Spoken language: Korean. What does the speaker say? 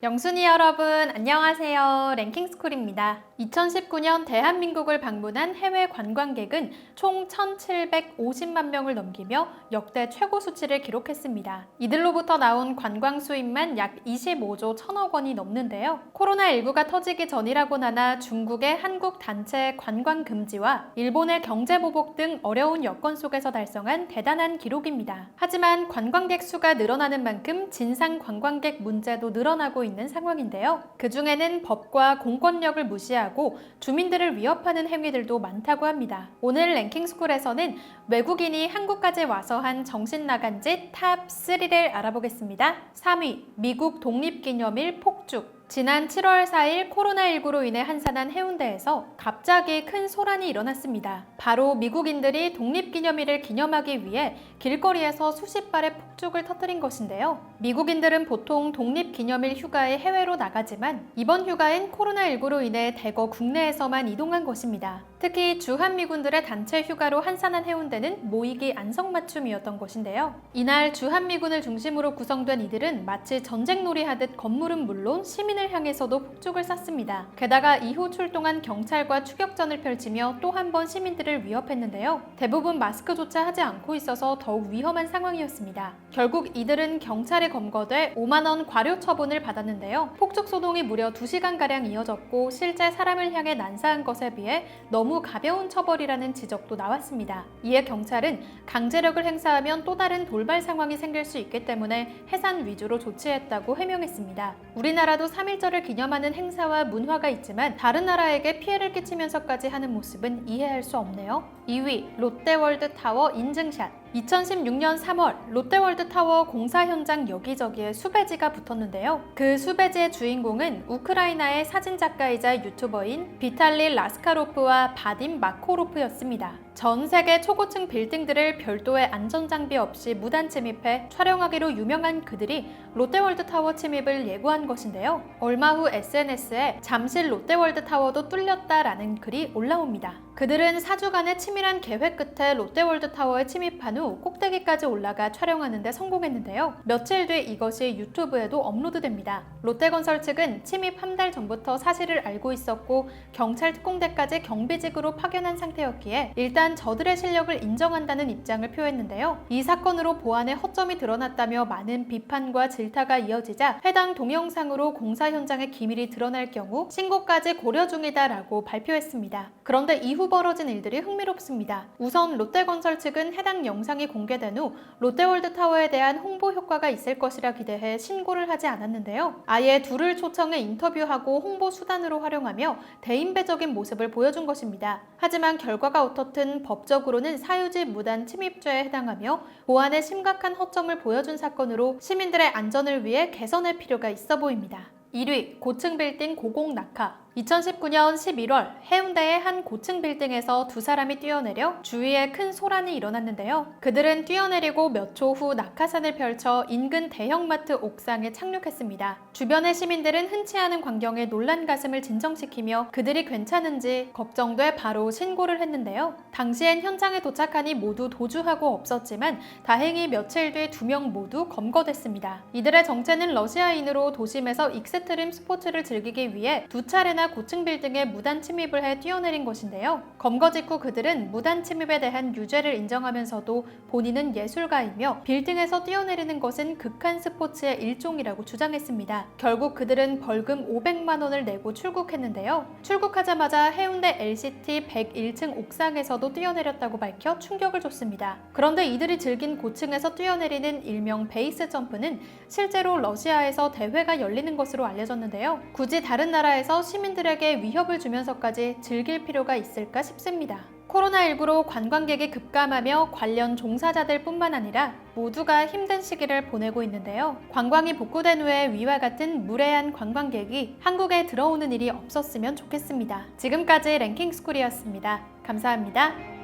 영순이 여러분, 안녕하세요. 랭킹스쿨입니다. 2019년 대한민국을 방문한 해외 관광객은 총 1,750만 명을 넘기며 역대 최고 수치를 기록했습니다. 이들로부터 나온 관광 수입만 약 25조 1천억 원이 넘는데요. 코로나19가 터지기 전이라고 나나 중국의 한국 단체 관광 금지와 일본의 경제 보복 등 어려운 여건 속에서 달성한 대단한 기록입니다. 하지만 관광객 수가 늘어나는 만큼 진상 관광객 문제도 늘어나고 있는 상황인데요. 그 중에는 법과 공권력을 무시하고 주민들을 위협하는 행위들도 많다고 합니다. 오늘 랭킹스쿨에서는 외국인이 한국까지 와서 한 정신 나간 짓 탑 3를 알아보겠습니다. 3위, 미국 독립기념일 폭죽. 지난 7월 4일 코로나19로 인해 한산한 해운대에서 갑자기 큰 소란이 일어났습니다. 바로 미국인들이 독립기념일을 기념하기 위해 길거리에서 수십 발의 폭죽을 터뜨린 것인데요. 미국인들은 보통 독립기념일 휴가에 해외로 나가지만 이번 휴가엔 코로나19로 인해 대거 국내에서만 이동한 것입니다. 특히 주한미군들의 단체 휴가로 한산한 해운대는 모이기 안성맞춤이었던 것인데요. 이날 주한미군을 중심으로 구성된 이들은 마치 전쟁놀이 하듯 건물은 물론 시민 을 향해서도 폭죽을 쐈습니다. 게다가 이후 출동한 경찰과 추격전을 펼치며 또 한 번 시민들을 위협했는데요. 대부분 마스크조차 하지 않고 있어서 더욱 위험한 상황이었습니다. 결국 이들은 경찰에 검거돼 5만 원 과료 처분을 받았는데요. 폭죽 소동이 무려 2시간가량 이어졌고 실제 사람을 향해 난사한 것에 비해 너무 가벼운 처벌이라는 지적도 나왔습니다. 이에 경찰은 강제력을 행사하면 또 다른 돌발 상황이 생길 수 있기 때문에 해산 위주로 조치했다고 해명했습니다. 우리나라도 3.1절을 기념하는 행사와 문화가 있지만 다른 나라에게 피해를 끼치면서까지 하는 모습은 이해할 수 없네요. 2위 롯데월드 타워 인증샷 2016년 3월 롯데월드 타워 공사 현장 여기저기에 수배지가 붙었는데요. 그 수배지의 주인공은 우크라이나의 사진작가이자 유튜버인 비탈리 라스카로프와 바딘 마코로프였습니다. 전 세계 초고층 빌딩들을 별도의 안전장비 없이 무단 침입해 촬영하기로 유명한 그들이 롯데월드 타워 침입을 예고한 것인데요. 얼마 후 SNS에 잠실 롯데월드 타워도 뚫렸다라는 글이 올라옵니다. 그들은 4주간의 치밀한 계획 끝에 롯데월드 타워에 침입한 후 꼭대기까지 올라가 촬영하는 데 성공했는데요. 며칠 뒤 이것이 유튜브에도 업로드됩니다. 롯데건설 측은 침입 한 달 전부터 사실을 알고 있었고 경찰 특공대까지 경비직으로 파견한 상태였기에 일단 저들의 실력을 인정한다는 입장을 표했는데요. 이 사건으로 보안에 허점이 드러났다며 많은 비판과 질타가 이어지자 해당 동영상으로 공사 현장의 기밀이 드러날 경우 신고까지 고려 중이다라고 발표했습니다. 그런데 이후 벌어진 일들이 흥미롭습니다. 우선 롯데건설 측은 해당 영상 이 공개된 후 롯데월드 타워에 대한 홍보 효과가 있을 것이라 기대해 신고를 하지 않았는데요. 아예 둘을 초청해 인터뷰하고 홍보 수단으로 활용하며 대인배적인 모습을 보여준 것입니다. 하지만 결과가 어떻든 법적으로는 사유지 무단 침입죄에 해당하며 보안에 심각한 허점을 보여준 사건으로 시민들의 안전을 위해 개선할 필요가 있어 보입니다. 1위 고층 빌딩 고공 낙하 2019년 11월 해운대의 한 고층 빌딩에서 두 사람이 뛰어내려 주위에 큰 소란이 일어났는데요. 그들은 뛰어내리고 몇 초 후 낙하산을 펼쳐 인근 대형마트 옥상에 착륙했습니다. 주변의 시민들은 흔치 않은 광경에 놀란 가슴을 진정시키며 그들이 괜찮은지 걱정돼 바로 신고를 했는데요. 당시엔 현장에 도착하니 모두 도주하고 없었지만 다행히 며칠 뒤 두 명 모두 검거됐습니다. 이들의 정체는 러시아인으로 도심에서 익스트림 스포츠를 즐기기 위해 두 차례나 고층 빌딩에 무단 침입을 해 뛰어내린 것인데요. 검거 직후 그들은 무단 침입에 대한 유죄를 인정하면서도 본인은 예술가이며 빌딩에서 뛰어내리는 것은 극한 스포츠의 일종이라고 주장했습니다. 결국 그들은 벌금 500만 원을 내고 출국했는데요. 출국하자마자 해운대 LCT 101층 옥상에서도 뛰어내렸다고 밝혀 충격을 줬습니다. 그런데 이들이 즐긴 고층에서 뛰어내리는 일명 베이스 점프는 실제로 러시아에서 대회가 열리는 것으로 알려졌는데요. 굳이 다른 나라에서 시민들에게 위협을 주면서까지 즐길 필요가 있을까 싶습니다. 코로나19로 관광객이 급감하며 관련 종사자들 뿐만 아니라 모두가 힘든 시기를 보내고 있는데요. 관광이 복구된 후에 위와 같은 무례한 관광객이 한국에 들어오는 일이 없었으면 좋겠습니다. 지금까지 랭킹스쿨이었습니다. 감사합니다.